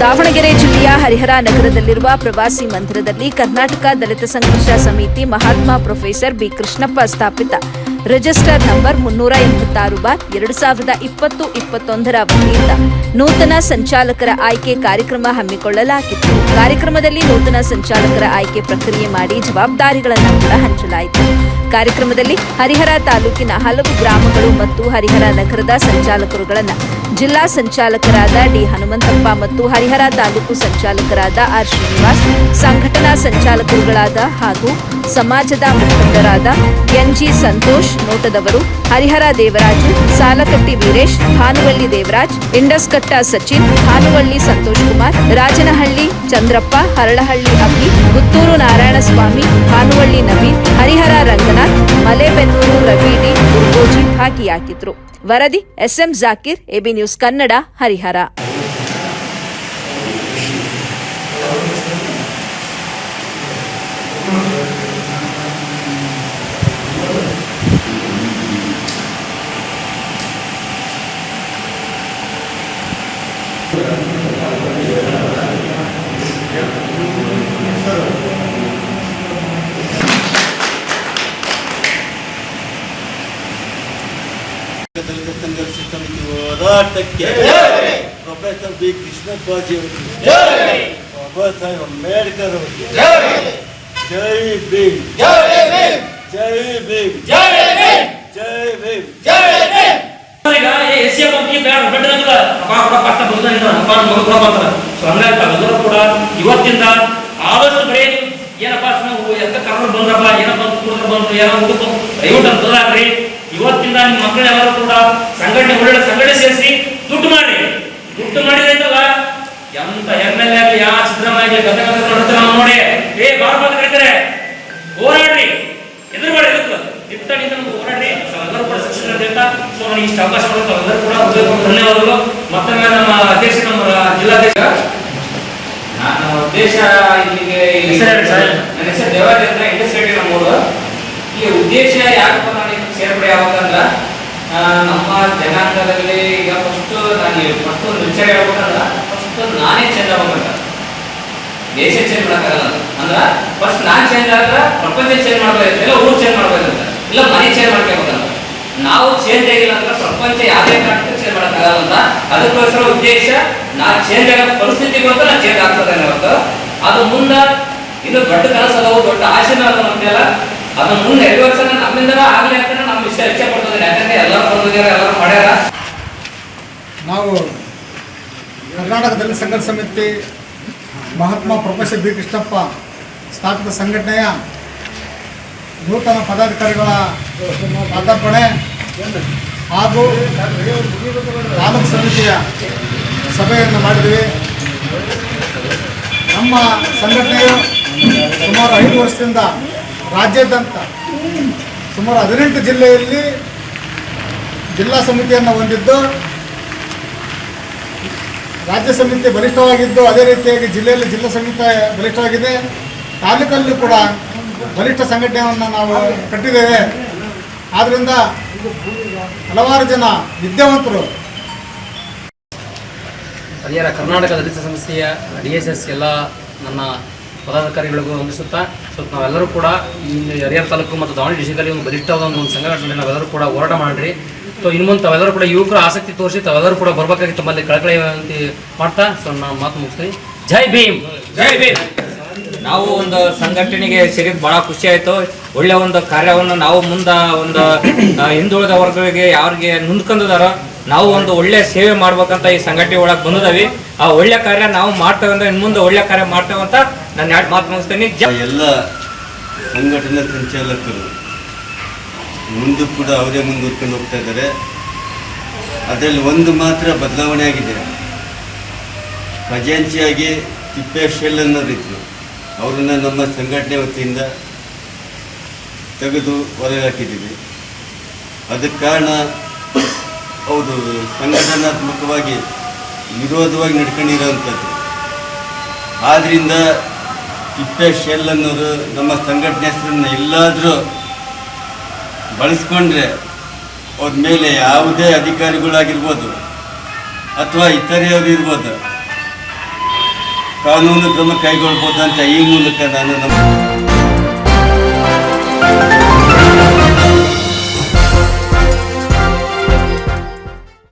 ದಾವಣಗೆರೆ ಜಿಲ್ಲೆಯ ಹರಿಹರ ನಗರದಲ್ಲಿರುವ ಪ್ರವಾಸಿ ಮಂದಿರದಲ್ಲಿ ಕರ್ನಾಟಕ ದಲಿತ ಸಂಘರ್ಷ ಸಮಿತಿ ಮಹಾತ್ಮ ಪ್ರೊಫೆಸರ್ ಬಿ ಕೃಷ್ಣಪ್ಪ ಸ್ಥಾಪಿತ. ರಿಜಿಸ್ಟರ್ ನಂಬರ್ ಮುನ್ನೂರ ಎಂಬತ್ತಾರು ಬಾರ್ ಎರಡು ಸಾವಿರದ ಇಪ್ಪತ್ತು ಇಪ್ಪತ್ತೊಂದರ ವತಿಯಿಂದ ನೂತನ ಸಂಚಾಲಕರ ಆಯ್ಕೆ ಕಾರ್ಯಕ್ರಮ ಹಮ್ಮಿಕೊಳ್ಳಲಾಗಿತ್ತು. ಕಾರ್ಯಕ್ರಮದಲ್ಲಿ ನೂತನ ಸಂಚಾಲಕರ ಆಯ್ಕೆ ಪ್ರಕ್ರಿಯೆ ಮಾಡಿ ಜವಾಬ್ದಾರಿಗಳನ್ನು ಕೂಡ ಹಂಚಲಾಯಿತು. ಕಾರ್ಯಕ್ರಮದಲ್ಲಿ ಹರಿಹರ ತಾಲೂಕಿನ ಹಲವು ಗ್ರಾಮಗಳು ಮತ್ತು ಹರಿಹರ ನಗರದ ಸಂಚಾಲಕರುಗಳನ್ನು ಜಿಲ್ಲಾ ಸಂಚಾಲಕರಾದ ಡಿ ಹನುಮಂತಪ್ಪ ಮತ್ತು ಹರಿಹರ ತಾಲೂಕು ಸಂಚಾಲಕರಾದ ಆರ್ ಶ್ರೀನಿವಾಸ್, ಸಂಘಟನಾ ಸಂಚಾಲಕರುಗಳಾದ ಹಾಗೂ ಸಮಾಜದ ಮುಖಂಡರಾದ ಎನ್ಜಿ ಸಂತೋಷ್ ನೋಟದವರು, ಹರಿಹರ ದೇವರಾಜು, ಸಾಲಕಟ್ಟಿ ವೀರೇಶ್ ಭಾನುವಳ್ಳಿ ದೇವರಾಜ್, ಇಂಡಸ್ಕಟ್ಟ ಸಚಿನ್ ಭಾನುವಳ್ಳಿ ಸಂತೋಷ್ ಕುಮಾರ್, ರಾಜನಹಳ್ಳಿ ಚಂದ್ರಪ್ಪ, ಹರಳಹಳ್ಳಿ ಅಬ್ಬಿ, ಪುತ್ತೂರು ನಾರಾಯಣಸ್ವಾಮಿ ಭಾನುವಳ್ಳಿ ನವೀನ್, ಹರಿಹರ ರಂಗನಾಥ್, ಮಲೆಬೆನ್ನೂರು ರವಿಡಿ ಗುರುಗೋಜಿ ಭಾಗಿಯಾಗಿದ್ರು. ವರದಿ SM Zakir, AB news Kannada Harihara Dalit Sangharsha Samiti ಹೋರಾಟಕ್ಕೆ ಪ್ರೊಫೆಸರ್ ಬಿ ಕೃಷ್ಣಪ್ಪಾಜಿ ಅವರಿಗೆ ಬಾಬಾ ಸಾಹೇಬ್ ಅಂಬೇಡ್ಕರ್ ಅವರಿಗೆ ಜೈ ಭೀಮ್ ಜೈ ಭೀಮ್ ಜೈ ಭೀಮ್ ಜೈ ಭೀಮ್ ಎಂ ಅಂಕಿ ಬೇಡ ಬಿಟ್ಟದಂಗಿಲ್ಲ ಅಪ್ಪ ಕೂಡ ಅಪ್ಪ ಮಗ ಕೂಡ ಬರ್ತಾರ ಸೊ ಹಂಗಾಗಿ ತಾವೆಲ್ಲರೂ ಕೂಡ ಇವತ್ತಿಂದ ಆದಷ್ಟು ಬರೀ ಏನಪ್ಪ ನಾವು ಎಂತ ಕರ್ಕೊಂಡು ಬಂದ್ರಪ್ಪ ಏನೋ ಬಂತು ಕುಡಿದ್ರೆ ಬಂದ್ರು ಏನೋ ಹುಡುಕು ದಯವಿಟ್ಟು ಅಂತ ಬದಲಾಗ್ರಿ ಇವತ್ತಿಂದ ನಿಮ್ಮ ಮಕ್ಕಳೆಲ್ಲರೂ ಕೂಡ ಸಂಘಟನೆ ಒಳ್ಳೆ ಸಂಘಟನೆ ಸೇರಿಸಿ ನಾವು ಕೂಡ ಸೊ ನನಗೆ ಇಷ್ಟು ಅವಕಾಶ ಕೊಡುತ್ತೆ ಎಲ್ಲರೂ ಕೂಡ ಧನ್ಯವಾದಗಳು. ಮತ್ತೊಮ್ಮೆ ನಮ್ಮ ಅಧ್ಯಕ್ಷ ನಮ್ಮ ಜಿಲ್ಲಾಧ್ಯಕ್ಷ. ನಾನು ಉದ್ದೇಶ ಇಲ್ಲಿಗೆ. ನನ್ನ ಹೆಸರು ದೇವಾಜ್ ಅಂತ ಇಂಡಸ್ಟ್ರಿ ನಮ್ಮೂರು. ಈ ಉದ್ದೇಶ ಯಾಕಪ್ಪ ನಾನು ಇದಕ್ಕೆ ಸೇರ್ಪಡೆ ಯಾವಾಗಂದ್ರ ನಮ್ಮ ಜನಾಂಗದಲ್ಲಿ ಈಗ ಫಸ್ಟ್ ನಾನು ಫಸ್ಟ್ ಒಂದು ವಿಚಾರ ಹೇಳ್ಬೇಕಂದ್ರ ಫಸ್ಟ್ ನಾನೇ ಚೇಂಜ್ ಆಗ್ಬೇಕಂತ. ದೇಶ ಚೇಂಜ್ ಮಾಡಕ್ಕಾಗಲ್ಲ. ಅಂದ್ರ ಫಸ್ಟ್ ನಾನ್ ಚೇಂಜ್ ಆದ್ರೆ ಪ್ರಪಂಚ ಚೇಂಜ್ ಮಾಡ್ಬೇಕಂತ ಊರು ಚೇಂಜ್ ಮಾಡ್ಬೇಕಂತ ಇಲ್ಲ, ಮನೆ ಚೇಂಜ್ ಮಾಡ್ಕೋಬೇಕಂತ ನಾವು ಚೇಂಜ್ ಆಗಿಲ್ಲ ಅಂತ ಪ್ರಪಂಚ ಯಾವುದೇ ಕಾರಣಕ್ಕೂ ಚೇಂಜ್ ಮಾಡೋಕ್ಕಾಗಲ್ಲ ಅಂತ ಅದಕ್ಕೋಸ್ಕರ ಉದ್ದೇಶ ನಾ ಚೇಂಜ್ ಆಗೋ ಪರಿಸ್ಥಿತಿ ಬಂತು ನಾ ಚೇಂಜ್ ಆಗ್ತದೆ ಹೊರತು ಅದು ಮುಂದ ಇನ್ನು ದೊಡ್ಡ ಕನಸು ದೊಡ್ಡ ಆಶೆನೂ ಅದ ನಮ್ದೆಲ್ಲ ಅದನ್ನ ಮುಂದೆ ಎರಡು ವರ್ಷ ನಮ್ಮಿಂದ ಆಗಲಿ ಅಂತ ನಮ್ಮ ಇಷ್ಟ ಇಚ್ಛೆ ಪಡ್ತದೆ ಯಾಕಂದ್ರೆ ಎಲ್ಲರೂ ಬಂದಿದ್ದಾರೆ, ಎಲ್ಲರೂ ಮಾಡ್ಯಾರ. ನಾವು ಕರ್ನಾಟಕ ದಲಿತ ಸಂಘರ್ಷ ಸಮಿತಿ ಮಹಾತ್ಮ ಪ್ರೊಫೆಸರ್ ಬಿ ಕೃಷ್ಣಪ್ಪ ಸ್ಥಾಪಿತ ಸಂಘಟನೆಯ ನೂತನ ಪದಾಧಿಕಾರಿಗಳ ಪಾದಾರ್ಪಣೆ ಹಾಗೂ ತಾಲೂಕು ಸಮಿತಿಯ ಸಭೆಯನ್ನು ಮಾಡಿದ್ವಿ. ನಮ್ಮ ಸಂಘಟನೆಯು ಸುಮಾರು ಐದು ವರ್ಷದಿಂದ ರಾಜ್ಯಾದ್ಯಂತ ಸುಮಾರು ಹದಿನೆಂಟು ಜಿಲ್ಲೆಯಲ್ಲಿ ಜಿಲ್ಲಾ ಸಮಿತಿಯನ್ನು ಹೊಂದಿದ್ದು, ರಾಜ್ಯ ಸಮಿತಿ ಬಲಿಷ್ಠವಾಗಿದ್ದು, ಅದೇ ರೀತಿಯಾಗಿ ಜಿಲ್ಲೆಯಲ್ಲಿ ಜಿಲ್ಲಾ ಸಮಿತಿ ಬಲಿಷ್ಠವಾಗಿದೆ. ತಾಲೂಕಲ್ಲೂ ಕೂಡ ಬಲಿಷ್ಠ ಸಂಘಟನೆಯನ್ನು ನಾವು ಕಟ್ಟಿದ್ದೇವೆ. ಆದ್ದರಿಂದ ಹಲವಾರು ಜನ ವಿದ್ಯಾವಂತರು. ಹರಿಹರ ಕರ್ನಾಟಕ ದಲಿತ ಸಂಸ್ಥೆಯ ಡಿ ಎಸ್ ಎಸ್ ಎಲ್ಲ ನನ್ನ ಪದಾಧಿಕಾರಿಗಳಿಗೂ ವಂದಿಸುತ್ತಾ ಸೊ ನಾವೆಲ್ಲರೂ ಕೂಡ ಈ ಹರಿಹರ ತಾಲೂಕು ಮತ್ತು ದಾವಣಗೆರೆ ಡಿಸ್ಟಿಕಲ್ಲಿ ಒಂದು ಬಲಿಷ್ಠವಾದ ಒಂದು ಸಂಘಟನೆ ನಾವೆಲ್ಲರೂ ಕೂಡ ಹೋರಾಟ ಮಾಡಿರಿ. ಸೊ ಇನ್ನು ಮುಂದೆ ತಾವೆಲ್ಲರೂ ಕೂಡ ಯುವಕರು ಆಸಕ್ತಿ ತೋರಿಸಿ ತಾವೆಲ್ಲರೂ ಕೂಡ ಬರಬೇಕಾಗಿ ತಮ್ಮಲ್ಲಿ ಕಳಕಳಿ ಮಾಡ್ತಾ ಸೊ ನಾನು ಮಾತು ಮುಗಿಸ್ತೀನಿ. ಜೈ ಭೀಮ್! ಜೈ ಭೀಮ್! ನಾವು ಒಂದು ಸಂಘಟನೆಗೆ ಸೇರಿದ್ ಬಹಳ ಖುಷಿ ಆಯ್ತು. ಒಳ್ಳೆ ಒಂದು ಕಾರ್ಯವನ್ನು ನಾವು ಮುಂದ ಒಂದು ಹಿಂದುಳಿದ ವರ್ಗಗಳಿಗೆ ಯಾರಿಗೆ ನುಂದ್ಕೊಂಡಿದಾರ ನಾವು ಒಂದು ಒಳ್ಳೆ ಸೇವೆ ಮಾಡ್ಬೇಕಂತ ಈ ಸಂಘಟನೆ ಒಳಗೆ ಬಂದಿದಾವಿ. ಆ ಒಳ್ಳೆ ಕಾರ್ಯ ನಾವು ಮಾಡ್ತೇವೆ ಅಂದ್ರೆ ಮುಂದೆ ಒಳ್ಳೆ ಕಾರ್ಯ ಮಾಡ್ತೇವೆ ಅಂತ ನಾನು ಎರಡು ಮಾತು ಮುಗಿಸ್ತೇನೆ. ಎಲ್ಲ ಸಂಘಟನೆ ಸಂಚಾಲಕರು ಮುಂದೆ ಕೂಡ ಅವರೇ ಮುಂದುವರ್ಕೊಂಡು ಹೋಗ್ತಾ ಇದ್ದಾರೆ. ಅದರಲ್ಲಿ ಒಂದು ಮಾತ್ರ ಬದಲಾವಣೆ ಆಗಿದೆ. ಖಜಾಂಚಿಯಾಗಿ ತಿಪ್ಪೇಶ್ ಶೆಲ್ ಅನ್ನೋರಿದ್ರು. ಅವರನ್ನು ನಮ್ಮ ಸಂಘಟನೆ ವತಿಯಿಂದ ತೆಗೆದು ಹೊರಗೆ ಹಾಕಿದ್ದೀವಿ ಅದಕ್ಕೆ ಕಾರಣ ಹೌದು, ಸಂಘಟನಾತ್ಮಕವಾಗಿ ವಿರೋಧವಾಗಿ ನಡ್ಕೊಂಡಿರೋವಂಥದ್ದು. ಆದ್ದರಿಂದ ತಿಪ್ಪೇಶ್ ಶೆಲ್ ಅನ್ನೋರು ನಮ್ಮ ಸಂಘಟನೆ ಹೆಸರನ್ನ ಎಲ್ಲಾದರೂ ಬಳಸ್ಕೊಂಡ್ರೆ ಅವ್ರ ಮೇಲೆ ಯಾವುದೇ ಅಧಿಕಾರಿಗಳಾಗಿರ್ಬೋದು ಅಥವಾ ಇತರೆಯವರು ಇರ್ಬೋದು ಕಾನೂನು ಕ್ರಮ ಕೈಗೊಳ್ಬೋದಂತ ಈ ಮೂಲಕ ನಾನು ನಮ್ಮ